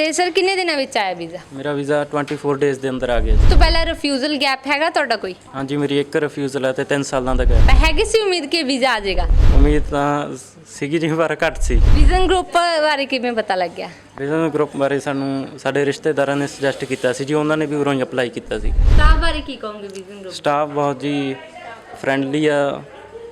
ਤੇ ਸਰ ਕਿੰਨੇ ਦਿਨਾਂ ਵਿੱਚ ਆਇਆ ਵੀਜ਼ਾ? ਮੇਰਾ ਵੀਜ਼ਾ 24 ਡੇਜ਼ ਦੇ ਅੰਦਰ ਆ ਗਿਆ ਜੀ। ਤੋਂ ਪਹਿਲਾਂ ਰਿਫਿਊਜ਼ਲ ਗੈਪ ਹੈਗਾ ਤੁਹਾਡਾ ਕੋਈ? ਹਾਂਜੀ ਮੇਰੀ ਇੱਕ ਰਿਫਿਊਜ਼ਲ ਹੈ ਤੇ 3 ਸਾਲਾਂ ਦਾ ਗੈਪ ਹੈਗੀ ਸੀ ਉਮੀਦ ਕਿ ਵੀਜ਼ਾ ਆ ਜਾਏਗਾ? ਉਮੀਦ ਤਾਂ ਸੀਗੀ ਜੀ ਪਰ ਘੱਟ ਸੀ। ਵਿਜ਼ਨ ਗਰੁੱਪ ਬਾਰੇ ਕਿਵੇਂ ਪਤਾ ਲੱਗਿਆ? ਵਿਜ਼ਨ ਗਰੁੱਪ ਬਾਰੇ ਸਾਨੂੰ ਸਾਡੇ ਰਿਸ਼ਤੇਦਾਰਾਂ ਨੇ ਸੁਜੈਸਟ ਕੀਤਾ ਸੀ ਜੀ ਉਹਨਾਂ ਨੇ ਵੀ ਉਰੋਂ ਹੀ ਅਪਲਾਈ ਕੀਤਾ ਸੀ। ਸਟਾਫ ਬਾਰੇ ਕੀ ਕਹੋਗੇ ਵਿਜ਼ਨ ਗਰੁੱਪ ਸਟਾਫ ਬਹੁਤ ਜੀ ਫਰੈਂਡਲੀ ਆ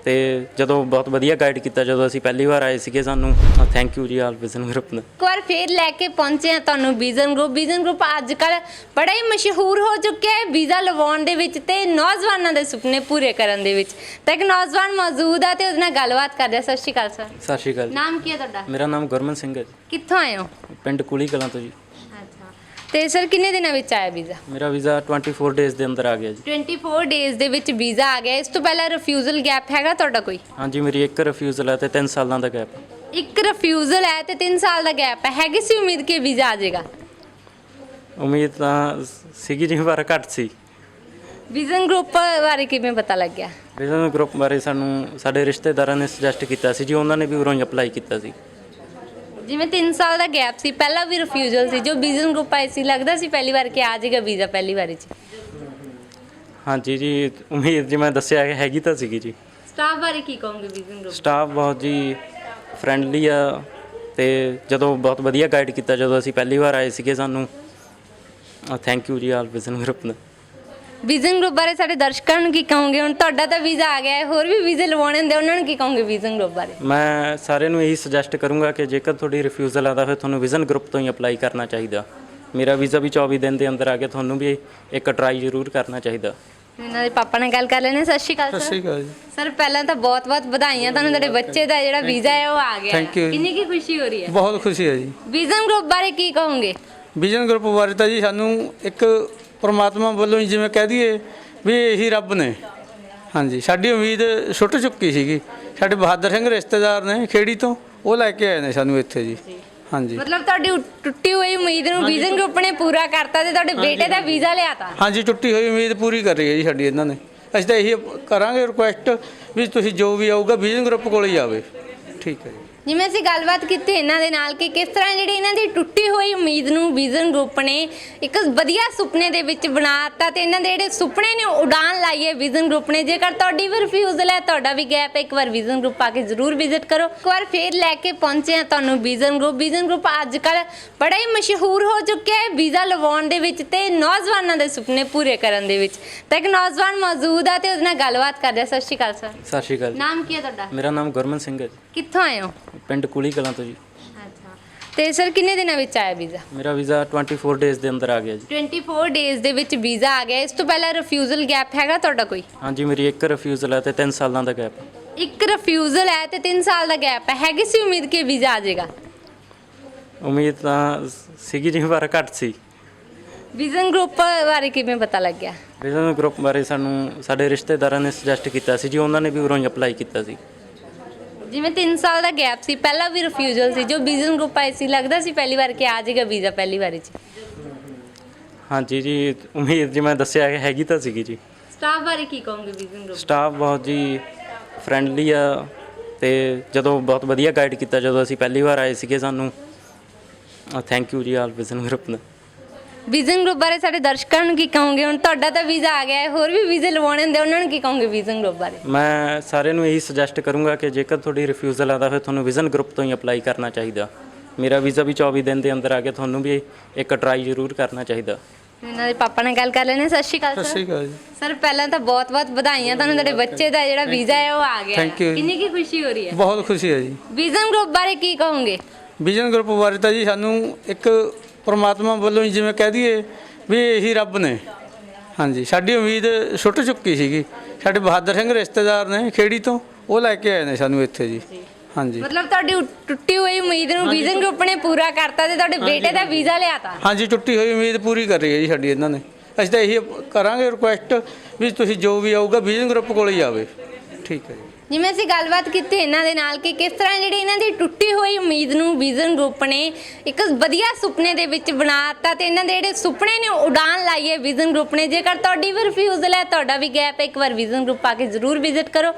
ਤੇ ਜਦੋਂ ਬਹੁਤ ਵਧੀਆ ਗਾਈਡ ਕੀਤਾ ਜਦੋਂ ਅਸੀਂ ਪਹਿਲੀ ਵਾਰ ਆਏ ਸੀਗੇ ਸਾਨੂੰ thank you ji all vision group ਨੂੰ ਇੱਕ ਵਾਰ ਫੇਰ ਲੈ ਕੇ ਪਹੁੰਚੇ ਆ ਤੁਹਾਨੂੰ ਵਿਜ਼ਨ ਗਰੁੱਪ ਵਿਜ਼ਨ ਗਰੁੱਪ ਅੱਜ ਕੱਲ ਬੜਾ ਹੀ ਮਸ਼ਹੂਰ ਹੋ ਚੁੱਕਿਆ ਹੈ ਵੀਜ਼ਾ ਲਵਾਉਣ ਦੇ ਵਿੱਚ ਤੇ ਨੌਜਵਾਨਾਂ ਦੇ ਸੁਪਨੇ ਪੂਰੇ ਕਰਨ ਦੇ ਵਿੱਚ। ਤਾਂ ਇੱਕ ਨੌਜਵਾਨ ਮੌਜੂਦ ਆ ਤੇ ਉਹਦੇ ਨਾਲ ਗੱਲਬਾਤ ਕਰਦੇ ਆ ਸਤਿ ਸ਼੍ਰੀ ਅਕਾਲ ਸਰ। ਸਤਿ ਸ਼੍ਰੀ ਅਕਾਲ ਨਾਮ ਕੀ ਹੈ ਤੁਹਾਡਾ? ਮੇਰਾ ਨਾਮ ਗੁਰਮਨ ਸਿੰਘ ਹੈ ਜੀ। ਕਿੱਥੋਂ ਆਏ ਹੋ? ਪਿੰਡ ਕੁਲੀ ਕਲਾਂ ਤੋਂ ਜੀ। ਅੱਛਾ। ਤੇ ਸਰ ਕਿੰਨੇ ਦਿਨਾਂ ਵਿੱਚ ਆਇਆ ਵੀਜ਼ਾ? ਮੇਰਾ ਵੀਜ਼ਾ 24 ਡੇਜ਼ ਦੇ ਅੰਦਰ ਆ ਗਿਆ ਜੀ। 24 ਡੇਜ਼ ਦੇ ਵਿੱਚ ਵੀਜ਼ਾ ਆ ਗਿਆ। ਇਸ ਤੋਂ ਪਹਿਲਾਂ ਰਿਫਿਊਜ਼ਲ ਗੈਪ ਹੈਗਾ ਤੁਹਾਡਾ ਕੋਈ? ਹਾਂਜੀ ਮੇਰੀ ਇੱਕ ਰਿਫਿਊਜ਼ਲ ਹੈ ਤੇ 3 ਸਾਲਾਂ ਦਾ ਗੈਪ ਇੱਕ ਰਿਫਿਊਜ਼ਲ ਹੈ ਤੇ 3 ਸਾਲ ਦਾ ਗੈਪ ਹੈ। ਹੈਗੀ ਸੀ ਉਮੀਦ ਕਿ ਵੀਜ਼ਾ ਆ ਜਾਏਗਾ? ਉਮੀਦ ਤਾਂ ਸੀਗੀ ਜੀ ਪਰ ਘੱਟ ਸੀ। ਵਿਜ਼ਨ ਗਰੁੱਪ ਬਾਰੇ ਕਿਵੇਂ ਪਤਾ ਲੱਗਿਆ ਵਿਜ਼ਨ ਗਰੁੱਪ ਬਾਰੇ ਸਾਨੂੰ ਸਾਡੇ ਰਿਸ਼ਤੇਦਾਰਾਂ ਨੇ ਸੁਜੈਸਟ ਕੀਤਾ ਸੀ ਜੀ ਉਹਨਾਂ ਨੇ ਵੀ ਉਰੋਂ ਹੀ ਅਪਲਾਈ ਕੀਤਾ ਸੀ। ਜਿਵੇਂ 3 ਸਾਲ ਦਾ ਗੈਪ ਸੀ ਪਹਿਲਾਂ ਵੀ ਰਿਫਿਊਜ਼ਲ ਸੀ ਜੋ ਵਿਜ਼ਨ ਗਰੁੱਪ ਆਈ ਸੀ ਲੱਗਦਾ ਸੀ ਪਹਿਲੀ ਵਾਰ ਕਿ ਆ ਜਾਏਗਾ ਵੀਜ਼ਾ ਪਹਿਲੀ ਵਾਰੀ ਚ। ਹਾਂਜੀ ਜੀ ਉਮੀਦ ਜੀ ਮੈਂ ਦੱਸਿਆ ਕਿ ਹੈਗੀ ਤਾਂ ਸੀਗੀ ਜੀ। ਸਟਾਫ ਬਾਰੇ ਕੀ ਕਹੋਗੇ ਵਿਜ਼ਨ ਗਰੁੱਪ ਸਟਾਫ ਬਹੁਤ ਜੀ ਫਰੈਂਡਲੀ ਆ ਤੇ ਜਦੋਂ ਬਹੁਤ ਵਧੀਆ ਗਾਈਡ ਕੀਤਾ ਜਦੋਂ ਅਸੀਂ ਪਹਿਲੀ ਵਾਰ ਆਏ ਸੀਗੇ ਸਾਨੂੰ thank you ji all vision group ਨੂੰ ਵਿਜ਼ਨ ਗਰੁੱਪ ਬਾਰੇ ਸਾਡੇ ਦਰਸ਼ਕਾਂ ਨੂੰ ਕੀ ਕਹੋਗੇ? ਹੁਣ ਤੁਹਾਡਾ ਤਾਂ ਵੀਜ਼ਾ ਆ ਗਿਆ ਹੈ ਹੋਰ ਵੀ ਵੀਜ਼ੇ ਲਵਾਉਣੇ ਹੁੰਦੇ ਉਹਨਾਂ ਨੂੰ ਕੀ ਕਹੋਗੇ ਵਿਜ਼ਨ ਗਰੁੱਪ ਬਾਰੇ? ਮੈਂ ਸਾਰਿਆਂ ਨੂੰ ਇਹੀ ਸੁਜੈਸਟ ਕਰੂੰਗਾ ਕਿ ਜੇਕਰ ਤੁਹਾਡੀ ਰਿਫਿਊਜ਼ਲ ਆਦਾ ਫਿਰ ਤੁਹਾਨੂੰ ਵਿਜ਼ਨ ਗਰੁੱਪ ਤੋਂ ਹੀ ਅਪਲਾਈ ਕਰਨਾ ਚਾਹੀਦਾ। ਮੇਰਾ ਵੀਜ਼ਾ ਵੀ 24 ਦਿਨ ਦੇ ਅੰਦਰ ਆ ਗਿਆ ਤੁਹਾਨੂੰ ਵੀ ਇੱਕ ਟਰਾਈ ਜ਼ਰੂਰ ਕਰਨਾ ਚਾਹੀਦਾ। ਇਹਨਾਂ ਦੇ ਪਾਪਾ ਨਾਲ ਗੱਲ ਕਰ ਲੈਣੇ ਸਤਿ ਸ਼੍ਰੀ ਅਕਾਲ ਸਤਿ ਸਰ ਸ਼੍ਰੀ ਅਕਾਲ ਜੀ। ਸਰ ਪਹਿਲਾਂ ਤਾਂ ਬਹੁਤ-ਬਹੁਤ ਵਧਾਈਆਂ ਤੁਹਾਨੂੰ ਤੁਹਾਡੇ ਬੱਚੇ ਦਾ ਜਿਹੜਾ ਵੀਜ਼ਾ ਹੈ ਉਹ ਆ ਗਿਆ ਹੈ। Thank you। ਕਿੰਨੀ ਕੀ ਖੁਸ਼ੀ ਹੋ ਰਹੀ ਹੈ? ਬਹੁਤ ਖੁਸ਼ੀ ਹੈ ਜੀ। ਵਿਜ਼ਨ ਗਰੁੱਪ ਬਾਰੇ ਕੀ ਕਹੋਗੇ? ਵਿਜ਼ਨ ਗਰੁੱਪ ਬਾਰੇ ਤਾਂ ਜੀ ਸਾਨੂੰ ਇੱਕ ਪ੍ਰਮਾਤਮਾ ਵੱਲੋਂ ਹੀ ਜਿਵੇਂ ਕਹਿ ਦਈਏ ਵੀ ਇਹੀ ਰੱਬ ਨੇ। ਹਾਂਜੀ ਸਾਡੀ ਉਮੀਦ ਛੁੱਟ ਚੁੱਕੀ ਸੀਗੀ। ਸਾਡੇ ਬਹਾਦਰ ਸਿੰਘ ਰਿਸ਼ਤੇਦਾਰ ਨੇ ਖੇੜੀ ਤੋਂ ਉਹ ਲੈ ਕੇ ਆਏ ਨੇ ਸਾਨੂੰ ਇੱਥੇ ਜੀ। ਹਾਂਜੀ। ਮਤਲਬ ਤੁਹਾਡੀ ਉ- ਟੁੱਟੀ ਹੋਈ ਉਮੀਦ ਨੂੰ ਵਿਜ਼ਨ ਗਰੁੱਪ ਨੇ ਪੂਰਾ ਕਰਤਾ ਤੇ ਤੁਹਾਡੇ ਬੇਟੇ ਦਾ ਵੀਜ਼ਾ ਲਿਆਤਾ ਹਾਂਜੀ ਟੁੱਟੀ ਹੋਈ ਉਮੀਦ ਪੂਰੀ ਕਰ ਰਹੀ ਹੈ ਜੀ ਸਾਡੀ ਇਹਨਾਂ ਨੇ। ਅਸੀਂ ਤਾਂ ਇਹੀ ਕਰਾਂਗੇ ਰਿਕੁਐਸਟ ਵੀ ਤੁਸੀਂ ਜੋ ਵੀ ਆਊਗਾ ਵਿਜ਼ਨ ਗਰੁੱਪ ਕੋਲ ਹੀ ਆਵੇ। ਠੀਕ ਹੈ ਜੀ। ਜਿਵੇਂ ਅਸੀਂ ਗੱਲਬਾਤ ਕੀਤੀ ਇਹਨਾਂ ਦੇ ਨਾਲ ਕਿ ਕਿਸ ਤਰ੍ਹਾਂ ਜਿਹੜੀ ਇਹਨਾਂ ਦੀ ਟੁੱਟੀ ਹੋਈ ਉਮੀਦ ਨੂੰ ਵਿਜ਼ਨ ਗਰੁੱਪ ਨੇ ਇੱਕ ਵਧੀਆ ਸੁਪਨੇ ਦੇ ਵਿੱਚ ਬਣਾਤਾ ਤੇ ਇਹਨਾਂ ਦੇ ਜਿਹੜੇ ਸੁਪਨੇ ਨੇ ਉਡਾਨ ਲਾਈ ਹੈ ਵਿਜ਼ਨ ਗਰੁੱਪ ਨੇ। ਜੇਕਰ ਤੁਹਾਡੀ ਵੀ ਰਿਫਿਊਜ਼ਲ ਹੈ ਤੁਹਾਡਾ ਵੀ ਗੈਪ ਹੈ ਇੱਕ ਵਾਰ ਵਿਜ਼ਨ ਗਰੁੱਪ ਆ ਕੇ ਜ਼ਰੂਰ ਵਿਜ਼ਿਟ ਕਰੋ। ਇੱਕ ਵਾਰ ਫੇਰ ਲੈ ਕੇ ਪਹੁੰਚੇ ਆ ਤੁਹਾਨੂੰ ਵਿਜ਼ਨ ਗਰੁੱਪ ਵਿਜ਼ਨ ਗਰੁੱਪ ਅੱਜ ਕੱਲ ਬੜਾ ਹੀ ਮਸ਼ਹੂਰ ਹੋ ਚੁੱਕਿਆ ਹੈ ਵੀਜ਼ਾ ਲਵਾਉਣ ਦੇ ਵਿੱਚ ਤੇ ਨੌਜਵਾਨਾਂ ਦੇ ਸੁਪਨੇ ਪੂਰੇ ਕਰਨ ਦੇ ਵਿੱਚ। ਤਾਂ ਇੱਕ ਨੌਜਵਾਨ ਮੌਜੂਦ ਆ ਤੇ ਉਹਦੇ ਨਾਲ ਗੱਲਬਾਤ ਕਰਦੇ ਆ ਸਤਿ ਸ਼੍ਰੀ ਅਕਾਲ ਸਰ। ਸਤਿ ਸ਼੍ਰੀ ਅਕਾਲ ਨਾਮ ਕੀ ਹੈ ਤੁਹਾਡਾ? ਮੇਰਾ ਨਾਮ ਗੁਰਮਨ ਸਿੰਘ ਹੈ ਕਿੱਥੋਂ ਆਏ ਹੋ? ਪਿੰਡ ਕੁਲੀ ਕਲਾਂ ਤੋਂ ਜੀ। ਅੱਛਾ। ਤੇ ਸਰ ਕਿੰਨੇ ਦਿਨਾਂ ਵਿੱਚ ਆਇਆ ਵੀਜ਼ਾ? ਮੇਰਾ ਵੀਜ਼ਾ 24 ਡੇਜ਼ ਦੇ ਅੰਦਰ ਆ ਗਿਆ ਜੀ। 24 ਡੇਜ਼ ਦੇ ਵਿੱਚ ਵੀਜ਼ਾ ਆ ਗਿਆ। ਇਸ ਤੋਂ ਪਹਿਲਾਂ ਰਿਫਿਊਜ਼ਲ ਗੈਪ ਹੈਗਾ ਤੁਹਾਡਾ ਕੋਈ? ਹਾਂਜੀ ਮੇਰੀ ਇੱਕ ਰਿਫਿਊਜ਼ਲ ਹੈ ਤੇ 3 ਸਾਲਾਂ ਦਾ ਗੈਪ ਇੱਕ ਰਿਫਿਊਜ਼ਲ ਹੈ ਤੇ 3 ਸਾਲ ਦਾ ਗੈਪ ਹੈ। ਹੈਗੀ ਸੀ ਉਮੀਦ ਕਿ ਵੀਜ਼ਾ ਆ ਜਾਏਗਾ? ਉਮੀਦ ਤਾਂ ਸੀਗੀ ਜੀ ਪਰ ਘੱਟ ਸੀ। ਵਿਜ਼ਨ ਗਰੁੱਪ ਬਾਰੇ ਕਿਵੇਂ ਪਤਾ ਲੱਗਿਆ? ਵਿਜ਼ਨ ਗਰੁੱਪ ਬਾਰੇ ਸਾਨੂੰ ਸਾਡੇ ਰਿਸ਼ਤੇਦਾਰਾਂ ਨੇ ਸੁਜੈਸਟ ਕੀਤਾ ਸੀ ਜੀ ਉਹਨਾਂ ਨੇ ਵੀ ਉਰੋਂ ਹੀ ਅਪਲਾਈ ਕੀਤਾ ਸੀ। ਜਿਵੇਂ 3 ਸਾਲ ਦਾ ਗੈਪ ਸੀ ਪਹਿਲਾਂ ਵੀ ਰਿਫਿਊਜ਼ਲ ਸੀ ਜੋ ਵਿਜ਼ਨ ਗਰੁੱਪ ਆਈ ਸੀ ਲੱਗਦਾ ਸੀ ਪਹਿਲੀ ਵਾਰ ਕਿ ਆ ਜਾਏਗਾ ਵੀਜ਼ਾ ਪਹਿਲੀ ਵਾਰੀ ਚ। ਹਾਂਜੀ ਜੀ ਉਮੀਦ ਜੀ ਮੈਂ ਦੱਸਿਆ ਹੈਗੀ ਤਾਂ ਸੀਗੀ ਜੀ। ਸਟਾਫ ਬਾਰੇ ਕੀ ਕਹੋਗੇ ਵਿਜ਼ਨ ਗਰੁੱਪ ਸਟਾਫ ਬਹੁਤ ਜੀ ਫਰੈਂਡਲੀ ਆ ਤੇ ਜਦੋਂ ਬਹੁਤ ਵਧੀਆ ਗਾਈਡ ਕੀਤਾ ਜਦੋਂ ਅਸੀਂ ਪਹਿਲੀ ਵਾਰ ਆਏ ਸੀਗੇ ਸਾਨੂੰ। Thank you ji all vision group ਨੂੰ। ਵਿਜ਼ਨ ਗਰੁੱਪ ਬਾਰੇ ਸਾਡੇ ਦਰਸ਼ਕਾਂ ਨੂੰ ਕੀ ਕਹੋਗੇ? ਹੁਣ ਤੁਹਾਡਾ ਤਾਂ ਵੀਜ਼ਾ ਆ ਗਿਆ ਹੈ ਹੋਰ ਵੀ ਵੀਜ਼ੇ ਲਵਾਉਣੇ ਹੁੰਦੇ ਉਹਨਾਂ ਨੂੰ ਕੀ ਕਹੋਗੇ ਵਿਜ਼ਨ ਗਰੁੱਪ ਬਾਰੇ? ਮੈਂ ਸਾਰਿਆਂ ਨੂੰ ਇਹੀ ਸੁਜੈਸਟ ਕਰੂੰਗਾ ਕਿ ਜੇਕਰ ਤੁਹਾਡੀ ਰਿਫਿਊਜ਼ਲ ਆਦਾ ਫਿਰ ਤੁਹਾਨੂੰ ਵਿਜ਼ਨ ਗਰੁੱਪ ਤੋਂ ਹੀ ਅਪਲਾਈ ਕਰਨਾ ਚਾਹੀਦਾ। ਮੇਰਾ ਵੀਜ਼ਾ ਵੀ 24 ਦਿਨ ਦੇ ਅੰਦਰ ਆ ਗਿਆ ਤੁਹਾਨੂੰ ਵੀ ਇੱਕ ਟਰਾਈ ਜ਼ਰੂਰ ਕਰਨਾ ਚਾਹੀਦਾ। ਇਹਨਾਂ ਦੇ ਪਾਪਾ ਨਾਲ ਗੱਲ ਕਰ ਲੈਣੇ ਸਤਿ ਸ਼੍ਰੀ ਅਕਾਲ ਸਤਿ ਸਰ ਸ਼੍ਰੀ ਅਕਾਲ ਜੀ। ਸਰ ਪਹਿਲਾਂ ਤਾਂ ਬਹੁਤ-ਬਹੁਤ ਵਧਾਈਆਂ ਤੁਹਾਨੂੰ ਤੁਹਾਡੇ ਬੱਚੇ ਦਾ ਜਿਹੜਾ ਵੀਜ਼ਾ ਹੈ ਉਹ ਆ ਗਿਆ ਹੈ। Thank you। ਕਿੰਨੀ ਕੀ ਖੁਸ਼ੀ ਹੋ ਰਹੀ ਹੈ? ਬਹੁਤ ਖੁਸ਼ੀ ਹੈ ਜੀ। ਵਿਜ਼ਨ ਗਰੁੱਪ ਬਾਰੇ ਕੀ ਕਹੋਗੇ? ਵਿਜ਼ਨ ਗਰੁੱਪ ਬਾਰੇ ਤਾਂ ਜੀ ਸਾਨੂੰ ਇੱਕ ਪ੍ਰਮਾਤਮਾ ਵੱਲੋਂ ਹੀ ਜਿਵੇਂ ਕਹਿ ਦਈਏ ਵੀ ਇਹੀ ਰੱਬ ਨੇ। ਹਾਂਜੀ ਸਾਡੀ ਉਮੀਦ ਛੁੱਟ ਚੁੱਕੀ ਸੀਗੀ। ਸਾਡੇ ਬਹਾਦਰ ਸਿੰਘ ਰਿਸ਼ਤੇਦਾਰ ਨੇ ਖੇੜੀ ਤੋਂ ਉਹ ਲੈ ਕੇ ਆਏ ਨੇ ਸਾਨੂੰ ਇੱਥੇ ਜੀ। ਹਾਂਜੀ। ਮਤਲਬ ਤੁਹਾਡੀ ਉ- ਟੁੱਟੀ ਹੋਈ ਉਮੀਦ ਨੂੰ ਵਿਜ਼ਨ ਗਰੁੱਪ ਨੇ ਪੂਰਾ ਕਰਤਾ ਤੇ ਤੁਹਾਡੇ ਬੇਟੇ ਦਾ ਵੀਜ਼ਾ ਲਿਆਤਾ ਹਾਂਜੀ ਟੁੱਟੀ ਹੋਈ ਉਮੀਦ ਪੂਰੀ ਕਰ ਰਹੀ ਹੈ ਜੀ ਸਾਡੀ ਇਹਨਾਂ ਨੇ। ਅਸੀਂ ਤਾਂ ਇਹੀ ਕਰਾਂਗੇ ਰਿਕੁਐਸਟ ਵੀ ਤੁਸੀਂ ਜੋ ਵੀ ਆਊਗਾ ਵਿਜ਼ਨ ਗਰੁੱਪ ਕੋਲ ਹੀ ਆਵੇ। ਠੀਕ ਹੈ ਜੀ। ਜਿਵੇਂ ਅਸੀਂ ਗੱਲਬਾਤ ਕੀਤੀ ਇਹਨਾਂ ਦੇ ਨਾਲ ਕਿ ਕਿਸ ਤਰ੍ਹਾਂ ਜਿਹੜੀ ਇਹਨਾਂ ਦੀ ਟੁੱਟੀ ਹੋਈ ਉਮੀਦ ਨੂੰ ਵਿਜ਼ਨ ਗਰੁੱਪ ਨੇ ਇੱਕ ਵਧੀਆ ਸੁਪਨੇ ਦੇ ਵਿੱਚ ਬਣਾਤਾ ਤੇ ਇਹਨਾਂ ਦੇ ਜਿਹੜੇ ਸੁਪਨੇ ਨੇ ਉਡਾਨ ਲਾਈ ਹੈ ਵਿਜ਼ਨ ਗਰੁੱਪ ਨੇ। ਜੇਕਰ ਤੁਹਾਡੀ ਵੀ ਰਿਫਿਊਜ਼ਲ ਹੈ, ਤੁਹਾਡਾ ਵੀ ਗੈਪ ਹੈ, ਇੱਕ ਵਾਰ ਵਿਜ਼ਨ ਗਰੁੱਪ ਆ ਕੇ ਜ਼ਰੂਰ ਵਿਜ਼ਿਟ ਕਰੋ।